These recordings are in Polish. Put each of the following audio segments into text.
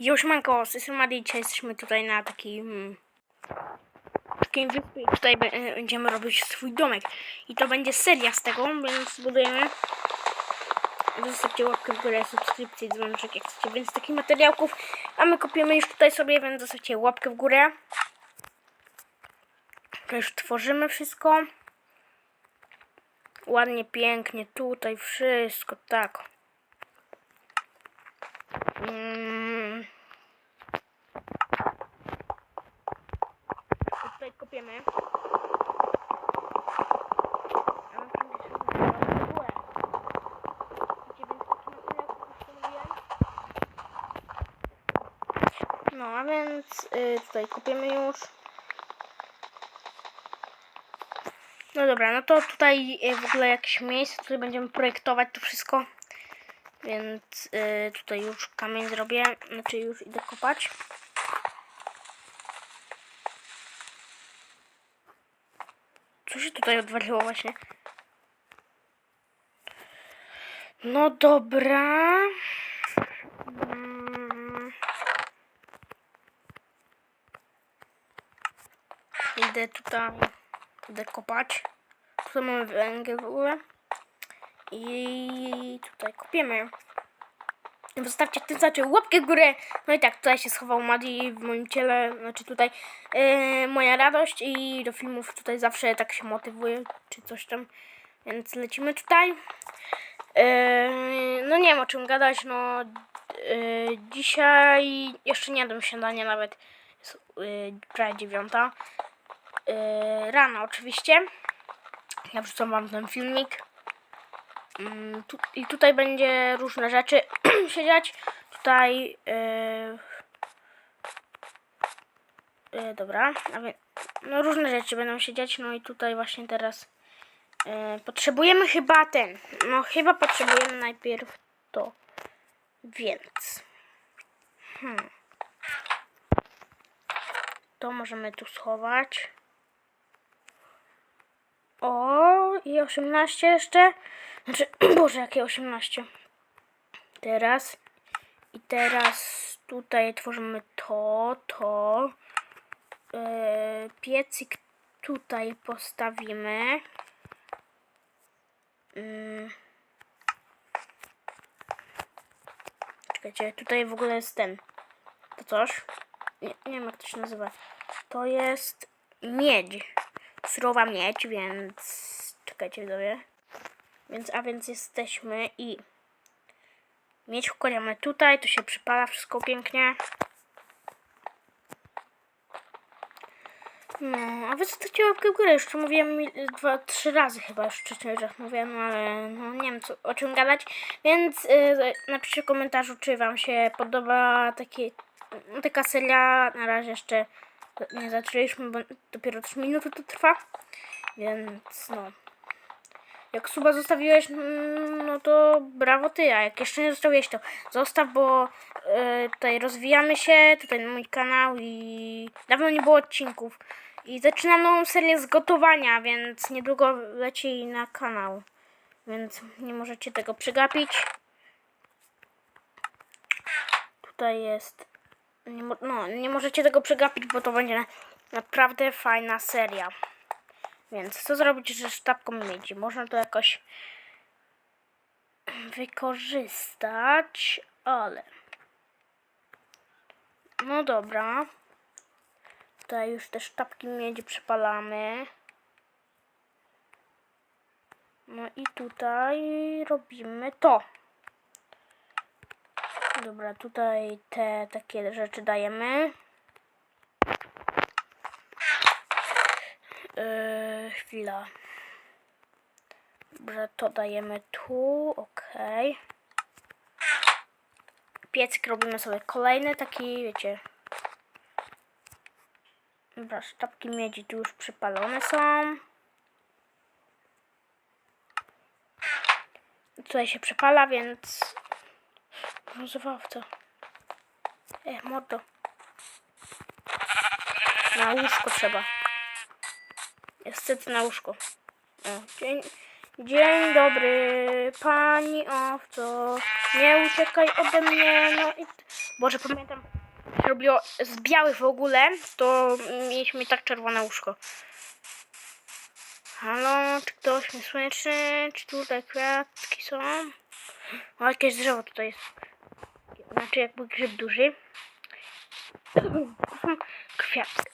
Już manko, z Madi, dzisiaj jesteśmy tutaj na takim takiej wyspie i tutaj będziemy robić swój domek. I to będzie seria z tego, więc zbudujemy. Zostawcie łapkę w górę, subskrypcję, dzwoneczek, jak chcecie więcej takich materiałków. A my kopiemy już tutaj sobie, więc zostawcie łapkę w górę. To już tworzymy wszystko. Ładnie, pięknie, tutaj wszystko, tak. Mm. Kopiemy. A na. Wiecie, więc mówiłem. No, a więc y, tutaj kopiemy już. No dobra, no to tutaj y, w ogóle jakieś miejsce, tutaj będziemy projektować to wszystko. Więc y, tutaj już kamień zrobię, znaczy już idę kopać. Co się tutaj odwaliło właśnie? No dobra. Mm. Idę tutaj, idę kopać. Tutaj mamy węgiel w ogóle. I tutaj kopiemy. Zostawcie tym znaczy łapkę w górę. No i tak, tutaj się schował Madi w moim ciele, znaczy tutaj e, moja radość i do filmów tutaj zawsze tak się motywuję, czy coś tam. Więc lecimy tutaj. E, no nie wiem o czym gadać, no e, dzisiaj jeszcze nie jadłem śniadania nawet. Jest e, prawie dziewiąta. E, rano oczywiście. Ja wrzucam wam ten filmik. Mm, tu, I tutaj będzie różne rzeczy się dziać. Tutaj. Yy, yy, dobra, a więc, no różne rzeczy będą się dziać. No i tutaj właśnie teraz yy, potrzebujemy chyba ten. No chyba potrzebujemy najpierw to. Więc. Hmm. To możemy tu schować. O, i 18 jeszcze. Znaczy, Boże, jakie 18. Teraz. I teraz tutaj tworzymy to, to. Yy, piecyk tutaj postawimy. Yy. Czekajcie, tutaj w ogóle jest ten. To coś. Nie, nie wiem jak to się nazywa. To jest miedź. Surowa miedź, więc czekajcie widzowie. Więc, a więc jesteśmy i miedź wkładamy tutaj, to się przypala wszystko pięknie. No, a wy zostawcie łapkę w górę, to mówiłem dwa, trzy razy chyba już wcześniej, że mówiłem, ale no nie wiem co, o czym gadać, więc yy, napiszcie w komentarzu, czy wam się podoba takie, taka seria, na razie jeszcze nie zaczęliśmy, bo dopiero 3 minuty to trwa, więc no. Jak suba zostawiłeś, mm, no to brawo ty, a jak jeszcze nie zostawiłeś, to zostaw, bo e, tutaj rozwijamy się, tutaj mój kanał i dawno nie było odcinków. I zaczynam nową serię z gotowania, więc niedługo leci na kanał. Więc nie możecie tego przegapić. Tutaj jest... Nie, no, nie możecie tego przegapić, bo to będzie na, naprawdę fajna seria. Więc co zrobić ze sztabką miedzi? Można to jakoś wykorzystać, ale... No dobra. Tutaj już te sztabki miedzi przypalamy. No i tutaj robimy to. Dobra, tutaj te takie rzeczy dajemy. Yy, chwila. Dobrze, to dajemy tu, ok. Piecyk robimy sobie kolejny taki, wiecie. Dobra, sztabki miedzi tu już przypalone są. Tutaj się przepala, więc... Rozwawca. E, mordo. Na łóżko trzeba. Niestety na łóżko. O, dzień, dzień dobry, pani owco. Nie uciekaj ode mnie. No i Boże, pamiętam, robiło z białych w ogóle, to mieliśmy tak czerwone łóżko. Halo, czy ktoś mnie słyszy? Czy tutaj kwiatki są? O, jakieś drzewo tutaj jest. Znaczy jakby grzyb duży. Kwiatki.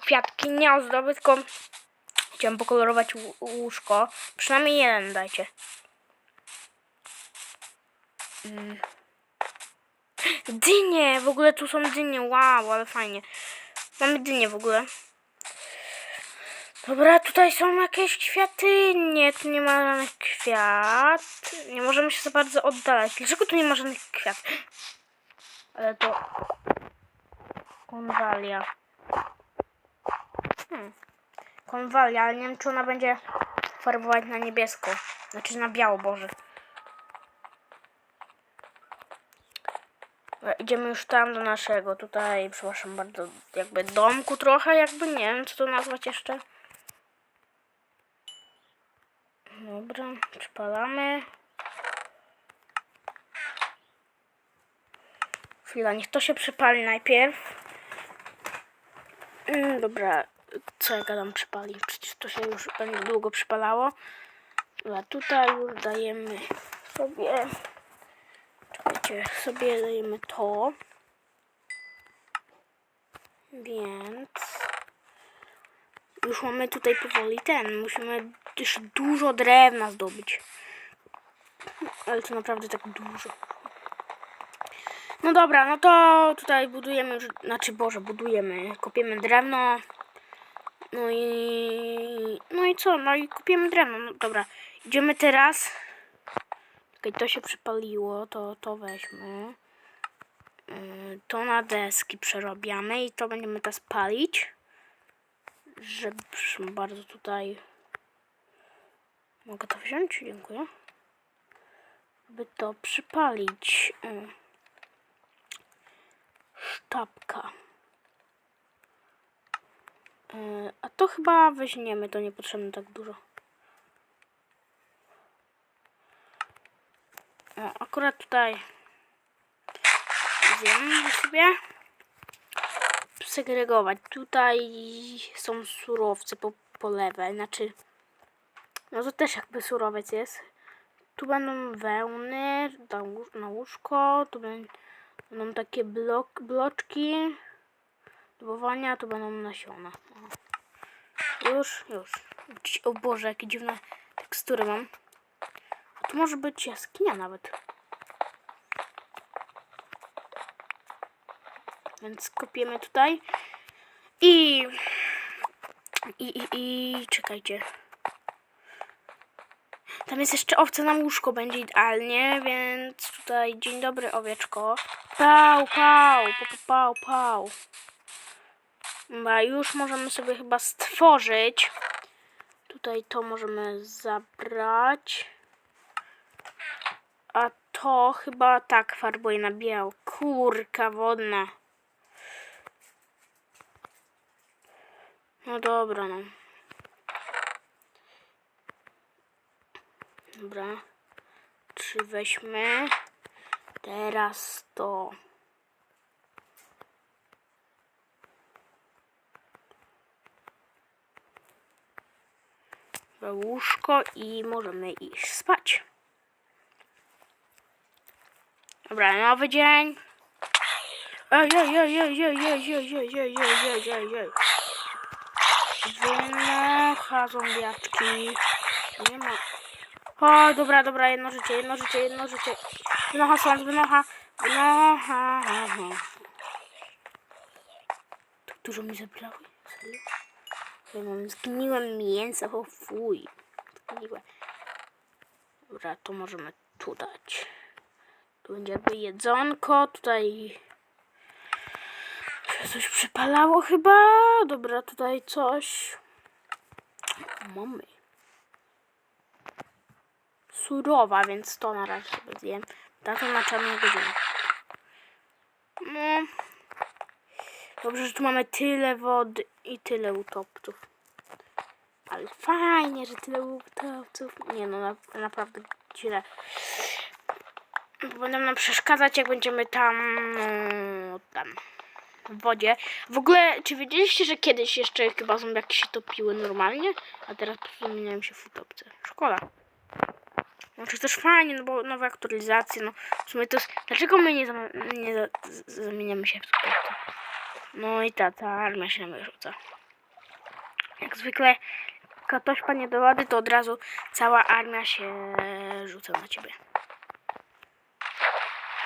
Kwiatki, nie ozdoby, tylko chciałem pokolorować łó- łóżko. Przynajmniej jeden dajcie. Mm. Dynie! W ogóle tu są dynie. Wow, ale fajnie. Mamy dynie w ogóle. Dobra, tutaj są jakieś kwiaty. Nie, tu nie ma żadnych kwiat. Nie możemy się za bardzo oddalać. Dlaczego tu nie ma żadnych kwiat? Ale to... Konwalia. Hmm. Konwalia, ale nie wiem, czy ona będzie farbować na niebiesko. Znaczy na biało, Boże. Dobra, Idziemy już tam do naszego tutaj, przepraszam bardzo, jakby domku trochę, jakby nie wiem, co to nazwać jeszcze. Dobra, przypalamy. Chwila, niech to się przypali najpierw. Mm, Dobra, co ja gadam przypali? Przecież to się już będzie długo przypalało. Dobra, tutaj już dajemy sobie... Czekajcie, sobie dajemy to. Więc... Już mamy tutaj powoli ten. Musimy też dużo drewna zdobyć. Ale to naprawdę tak dużo. No dobra, no to tutaj budujemy znaczy Boże, budujemy, kopiemy drewno. No i, no i co, no i kopiemy drewno, no dobra. Idziemy teraz. Czekaj, to się przypaliło, to to weźmy. Yy, To na deski przerobiamy i to będziemy teraz palić. Żeby bardzo tutaj... Mogę to wziąć? Dziękuję. By to przypalić. Yy sztabka. Yy, a to chyba weźmiemy, to niepotrzebne tak dużo. O, akurat tutaj zjemy sobie. Segregować. Tutaj są surowce po, po lewej, znaczy no to też jakby surowiec jest. Tu będą wełny na łó- na łóżko, tu będą Będą takie blok, bloczki do budowania, tu będą nasiona. Już, już. O Boże, jakie dziwne tekstury mam. A tu może być jaskinia nawet. Więc kopiemy tutaj. I... I, i, i czekajcie. Tam jest jeszcze owca na łóżko, będzie idealnie, więc tutaj dzień dobry owieczko. Pał, pał, pał, pał, pał. Dobra, już możemy sobie chyba stworzyć. Tutaj to możemy zabrać. A to chyba tak farbuje na biało. Kurka wodna. No dobra, no. Dobra. Trzy weźmy. Teraz to. Łóżko i możemy iść spać. Dobra, nowy dzień. Ej, ej, ej, ej, ej, ej, ej, ej, ej, ej, ej, ej, ej. Wynocha zombiaczki. Nie ma. O, dobra, dobra, jedno życie, jedno życie, jedno życie. Wynocha szans, wynocha. Wynocha. Tak dużo mi zabrały? Serio? Ja mam zgniłe mięso, o fuj. Zgniłe. Dobra, to możemy tu dać. Tu będzie jakby jedzonko, tutaj coś przypalało chyba. Dobra, tutaj coś. Mamy. Surowa, więc to na razie sobie zjem. Tak na czarną godzinę. No. Dobrze, że tu mamy tyle wody i tyle utopców. Ale fajnie, że tyle utopców. Nie no, na, naprawdę źle. będą nam przeszkadzać, jak będziemy tam, no, tam, w wodzie. W ogóle, czy wiedzieliście, że kiedyś jeszcze chyba zombiaki się topiły normalnie, a teraz zmieniają się w utopce? Szkoda. Znaczy też fajnie, no bo nowe aktualizacje, no w sumie to jest, dlaczego my nie, nie zamieniamy się w utopce? No i ta, ta armia się nam rzuca. Jak zwykle, ktoś panie do wody, to od razu cała armia się rzuca na ciebie.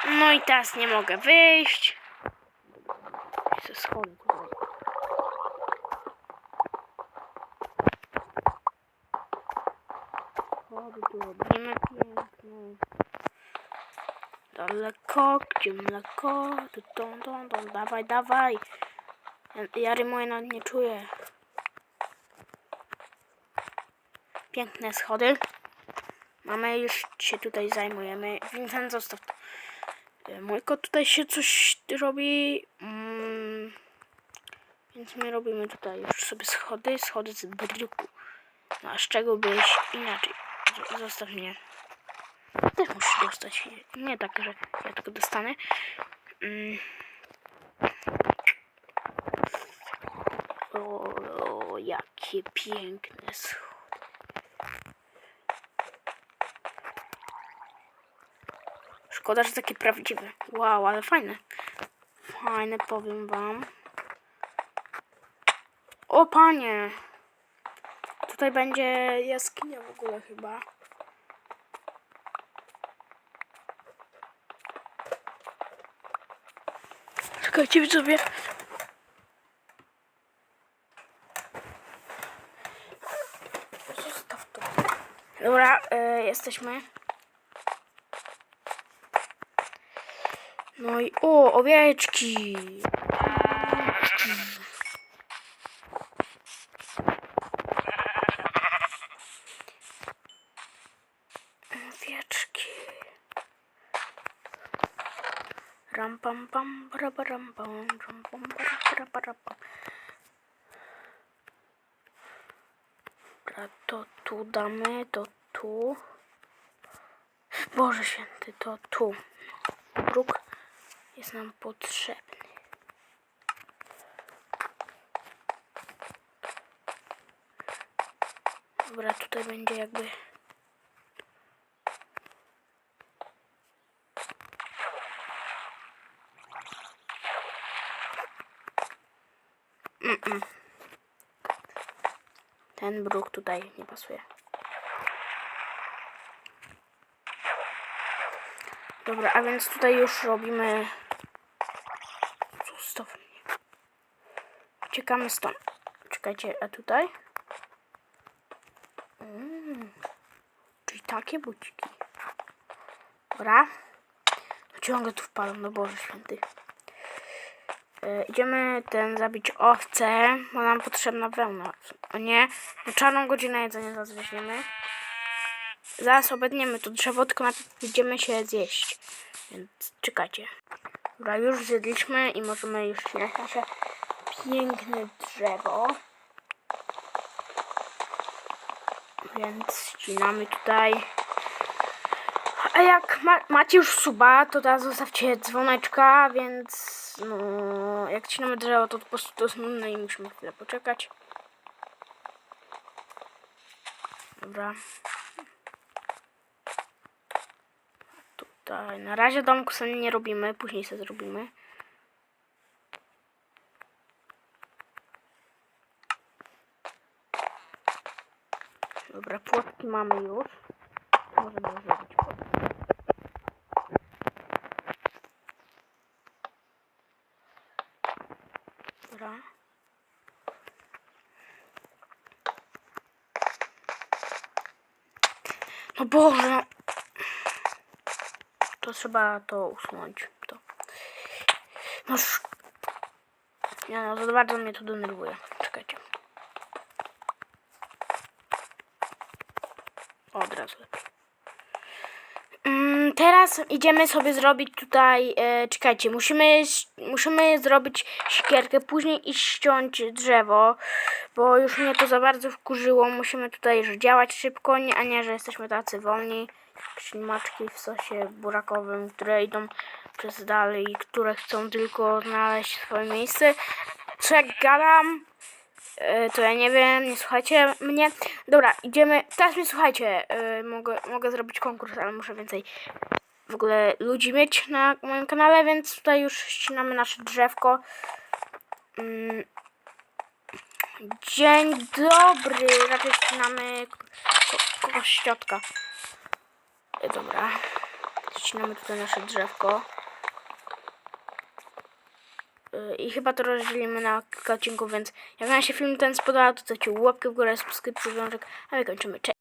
No i teraz nie mogę wyjść. Ze schody tutaj. Schody tu robimy piękne. Daleko, gdzie mleko? Tu, tą, tą, tą. Dawaj, dawaj. Ja, nawet nie czuję. Piękne schody. Mamy, już się tutaj zajmujemy. Vincent, zostaw. E, Mój kot tutaj się coś robi. Mm, więc my robimy tutaj już sobie schody. Schody z bryku. No a z czego byś inaczej? Zostaw mnie. Też musisz dostać. Nie tak, że ja tylko dostanę. Mm. O, o, jakie piękne. Szkoda, że takie prawdziwe. Wow, ale fajne. Fajne, powiem wam. O, panie! Tutaj będzie jaskinia w ogóle chyba. Czekajcie widzowie. Dobra, e, jesteśmy. No i o, owieczki. Owieczki. Ram pam pam para ram pam ram pam para para para pam. Dobra, to tu damy, to tu. Boże święty, to tu. Bruk jest nam potrzebny. Dobra, tutaj będzie jakby. Mm-mm. Ten bruk tutaj nie pasuje. Dobra, a więc tutaj już robimy. Zostaw mnie. Uciekamy stąd. Czekajcie, a tutaj? Mm, czyli takie buciki. Dobra. Ciągle tu wpadł, no Boże Święty. E, idziemy ten zabić owcę, bo nam potrzebna wełna. O nie, na czarną godzinę jedzenia zaraz weźmiemy. Zaraz obedniemy to drzewo, tylko idziemy się zjeść. Więc czekajcie. Dobra, już zjedliśmy i możemy już ścinać nasze piękne drzewo. Więc ścinamy tutaj. A jak ma, macie już suba, to teraz zostawcie dzwoneczka, więc no, jak ścinamy drzewo, to po prostu to jest nudne i musimy chwilę poczekać. Dobra. Tutaj. Na razie domku sobie nie robimy, później sobie zrobimy. Dobra, płotki mamy już. Możemy zrobić płotki. Dobra. No Boże. To trzeba to usunąć. To. No sz... Nie no, za bardzo mnie to denerwuje. Czekajcie. O, od razu lepiej. Teraz idziemy sobie zrobić tutaj, e, czekajcie, musimy, musimy zrobić siekierkę, później iść ściąć drzewo, bo już mnie to za bardzo wkurzyło, musimy tutaj działać szybko, nie, a nie, że jesteśmy tacy wolni. Ślimaczki w sosie burakowym, które idą przez dalej i które chcą tylko znaleźć swoje miejsce. Co e, to ja nie wiem, nie słuchajcie mnie. Dobra, idziemy. Teraz mnie słuchajcie. e, Mogę, mogę zrobić konkurs, ale muszę więcej w ogóle ludzi mieć na moim kanale, więc tutaj już ścinamy nasze drzewko. Mm. Dzień dobry, raczej ścinamy ko- kogoś środka. E, Dobra, ścinamy tutaj nasze drzewko. I chyba to rozdzielimy na kilka odcinków, więc jak wam się film ten spodobał, to dajcie łapkę w górę, subskrypcję, dzwoneczek, a my kończymy. Cześć!